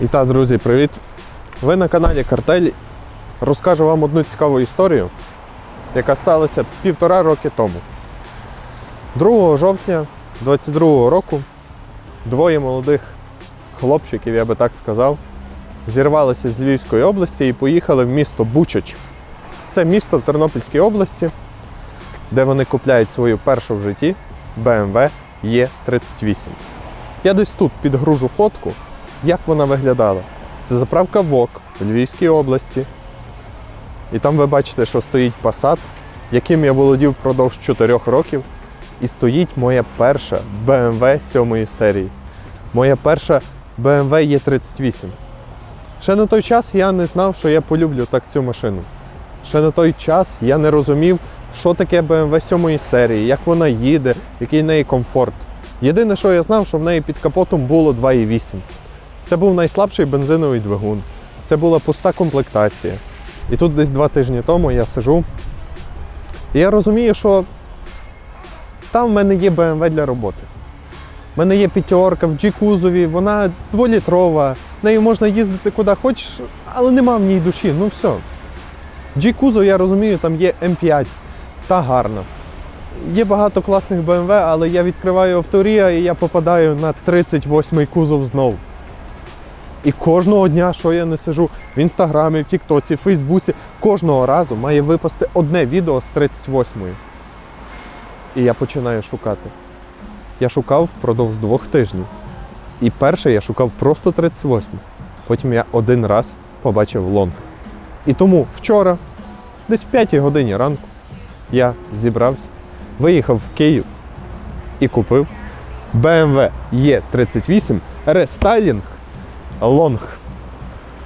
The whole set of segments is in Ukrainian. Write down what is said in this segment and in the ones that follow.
І так, друзі, привіт! Ви на каналі Картель. Розкажу вам одну цікаву історію, яка сталася півтора роки тому. 2 жовтня 22 року двоє молодих хлопчиків, я би так сказав, зірвалися з Львівської області і поїхали в місто Бучач. Це місто в Тернопільській області, де вони купляють свою першу в житті BMW E38. Я десь тут підгружу фотку, як вона виглядала. Це заправка ВОК в Львівській області. І там ви бачите, що стоїть Passat, яким я володів впродовж 4 років. І стоїть моя перша BMW 7 серії. Моя перша BMW E38. Ще на той час я не знав, що я полюблю так цю машину. Ще на той час я не розумів, що таке BMW 7 серії, як вона їде, який в неї комфорт. Єдине, що я знав, що в неї під капотом було 2,8. Це був найслабший бензиновий двигун. Це була пуста комплектація. І тут десь два тижні тому я сижу. І я розумію, що там в мене є BMW для роботи. У мене є п'ятерка в G-кузові, вона дволітрова, нею можна їздити куди хочеш, але нема в ній душі. Ну все. G-кузов, я розумію, там є М5, та гарна. Є багато класних BMW, але я відкриваю авторія і я попадаю на 38-й кузов знову. І кожного дня, що я не сижу в інстаграмі, в Тіктоці, в Фейсбуці, кожного разу має випасти одне відео з 38-ї. І я починаю шукати. Я шукав впродовж двох тижнів. І перше я шукав просто 38. Потім я один раз побачив лонг. І тому вчора, десь в 5 годині ранку, я зібрався, виїхав в Київ і купив BMW E38 рестайлінг Long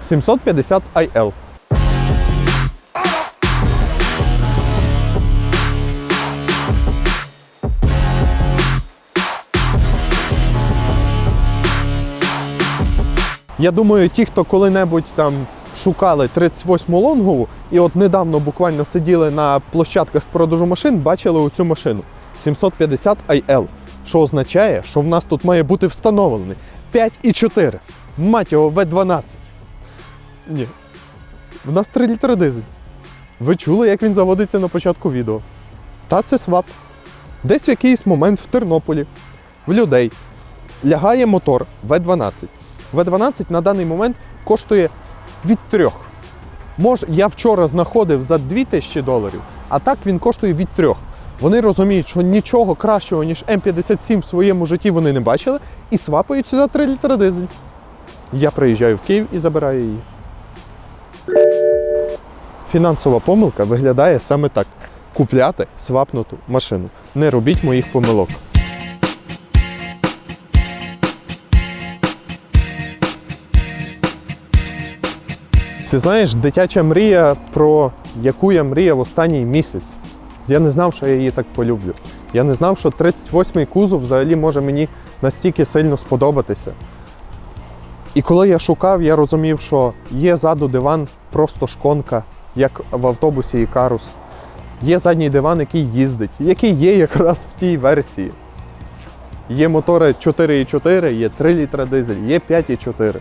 750 IL. Я думаю, ті, хто коли-небудь там шукали 38-му лонгову, і от недавно буквально сиділи на площадках з продажу машин, бачили оцю машину 750 IL, що означає, що в нас тут має бути встановлений 5,4. Мать його В12. Ні. В нас 3 літри дизель. Ви чули, як він заводиться на початку відео? Та це свап. Десь в якийсь момент в Тернополі в людей лягає мотор В12. В12 на даний момент коштує від трьох. Може, я вчора знаходив за 2000 доларів, а так він коштує від трьох. Вони розуміють, що нічого кращого, ніж М57 в своєму житті вони не бачили і свапають сюди 3 літри дизель. Я приїжджаю в Київ і забираю її. Фінансова помилка виглядає саме так: купляти свапнуту машину. Не робіть моїх помилок. Ти знаєш, дитяча мрія, про яку я мріяв останній місяць. Я не знав, що я її так полюблю. Я не знав, що 38-й кузов взагалі може мені настільки сильно сподобатися. І коли я шукав, я розумів, що є ззаду диван просто шконка, як в автобусі Ікарус. Є задній диван, який їздить, який є якраз в тій версії. Є мотори 4,4, є 3 літра дизель, є 5,4.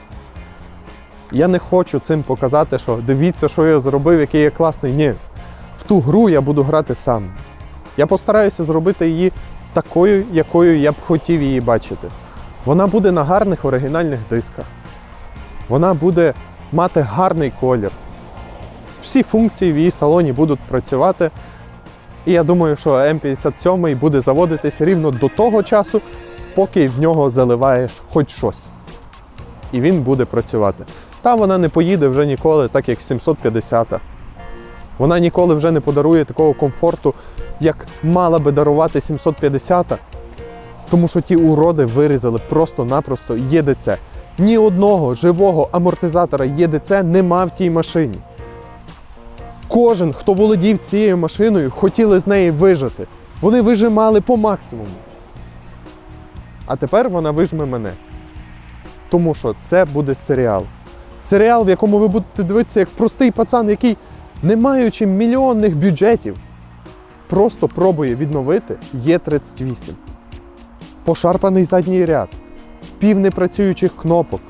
Я не хочу цим показати, що дивіться, що я зробив, який я класний. Ні. В ту гру я буду грати сам. Я постараюся зробити її такою, якою я б хотів її бачити. Вона буде на гарних оригінальних дисках. Вона буде мати гарний колір. Всі функції в її салоні будуть працювати. І я думаю, що М57 буде заводитись рівно до того часу, поки в нього заливаєш хоч щось. І він буде працювати. Та вона не поїде вже ніколи, так як 750. Вона ніколи вже не подарує такого комфорту, як мала би дарувати 750. Тому що ті уроди вирізали просто-напросто ЄДЦ. Ні одного живого амортизатора ЄДЦ нема в тій машині. Кожен, хто володів цією машиною, хотіли з неї вижити. Вони вижимали по максимуму. А тепер вона вижме мене. Тому що це буде серіал. Серіал, в якому ви будете дивитися як простий пацан, який, не маючи мільйонних бюджетів, просто пробує відновити Є38. Пошарпаний задній ряд, пів непрацюючих кнопок,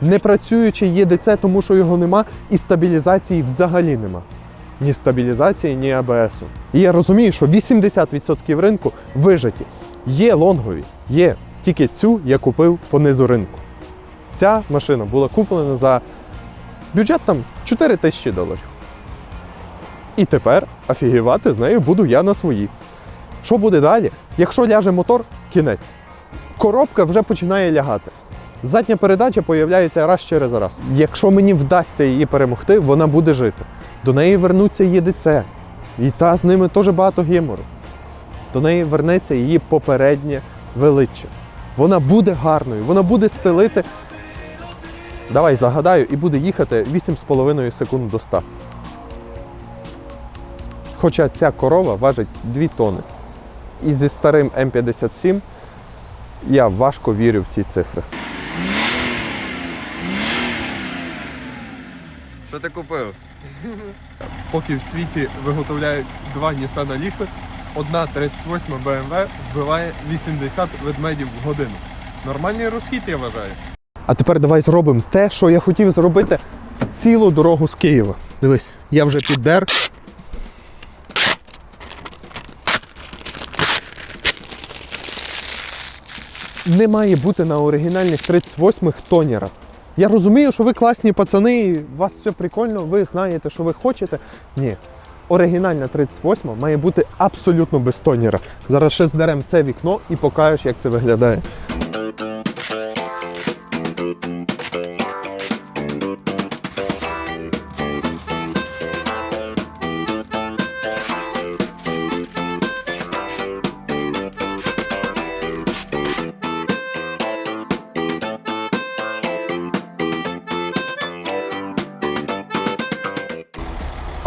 Не працюючи ЄДЦ, тому що його нема, і стабілізації взагалі нема. Ні стабілізації, ні АБСу. І я розумію, що 80% ринку вижаті. Є лонгові, є. Тільки цю я купив по низу ринку. Ця машина була куплена за бюджет там 4 тисячі доларів. І тепер офігівати з нею буду я на своїй. Що буде далі? Якщо ляже мотор, кінець. Коробка вже починає лягати. Задня передача появляється раз через раз. Якщо мені вдасться її перемогти, вона буде жити. До неї вернуться ЄДЦ. І та з ними теж багато гемору. До неї вернеться її попереднє величчя. Вона буде гарною, вона буде стелити. Давай загадаю, і буде їхати 8,5 секунд до 100. Хоча ця корова важить 2 тони. І зі старим М57 я важко вірю в ті цифри. Що ти купив? Поки в світі виготовляють два Nissan Leaf, одна 38 BMW вбиває 80 ведмедів в годину. Нормальний розхід, я вважаю. А тепер давай зробимо те, що я хотів зробити цілу дорогу з Києва. Дивись, я вже піддер. Не має бути на оригінальних 38-х тонерах. Я розумію, що ви класні пацани, у вас все прикольно, ви знаєте, що ви хочете. Ні. Оригінальна 38 має бути абсолютно без тонера. Зараз ще здерем це вікно і покажеш, як це виглядає.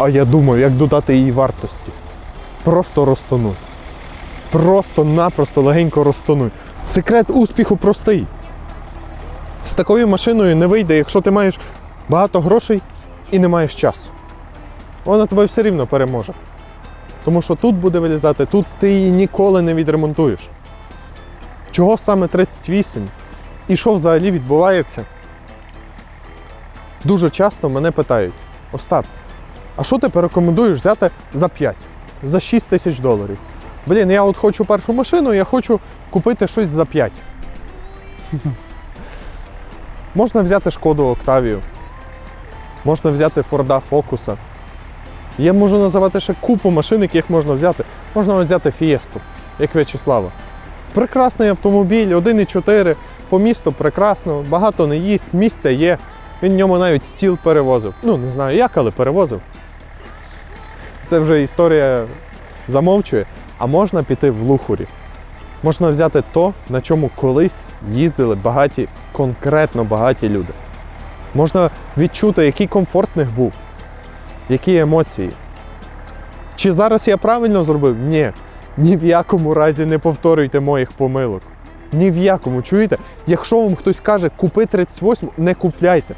А я думаю, як додати її вартості. Просто розтонуй. Просто-напросто легенько розтонуй. Секрет успіху простий. З такою машиною не вийде, якщо ти маєш багато грошей і не маєш часу. Вона тебе все рівно переможе. Тому що тут буде вилізати, тут ти її ніколи не відремонтуєш. Чого саме 38? І що взагалі відбувається? Дуже часто мене питають: Остап, а що ти порекомендуєш взяти за 5, за 6 тисяч доларів? Блін, я от хочу першу машину, я хочу купити щось за 5. Можна взяти шкоду Октавію, можна взяти Форда Фокуса. Я можу називати ще купу машин, яких можна взяти. Можна взяти Фієсту, як В'ячеслава. Прекрасний автомобіль, 1,4, по місту прекрасно, багато не їсть, місця є. Він в ньому навіть стіл перевозив. Ну, не знаю як, але перевозив. Це вже історія замовчує. А можна піти в лухурі. Можна взяти то, на чому колись їздили багаті, конкретно багаті люди. Можна відчути, який комфорт них був, які емоції. Чи зараз я правильно зробив? Ні. Ні в якому разі не повторюйте моїх помилок. Ні в якому. Чуєте? Якщо вам хтось каже, купи 38, не купляйте.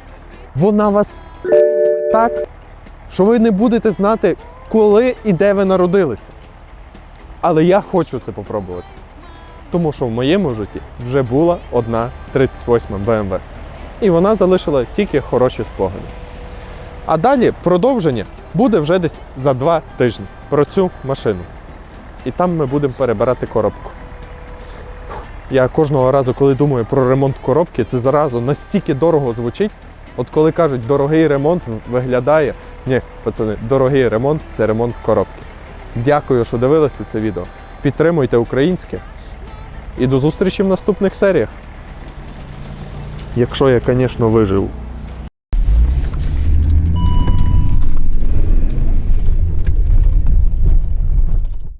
Вона вас так, що ви не будете знати, коли і де ви народилися. Але я хочу це попробувати. Тому що в моєму житті вже була одна 38 BMW. І вона залишила тільки хороші спогади. А далі продовження буде вже десь за два тижні про цю машину. І там ми будемо перебирати коробку. Я кожного разу, коли думаю про ремонт коробки, це заразу настільки дорого звучить. От коли кажуть, дорогий ремонт виглядає. Ні, пацани, дорогий ремонт це ремонт коробки. Дякую, що дивилися це відео. Підтримуйте українське. І до зустрічі в наступних серіях. Якщо я, звісно, виживу.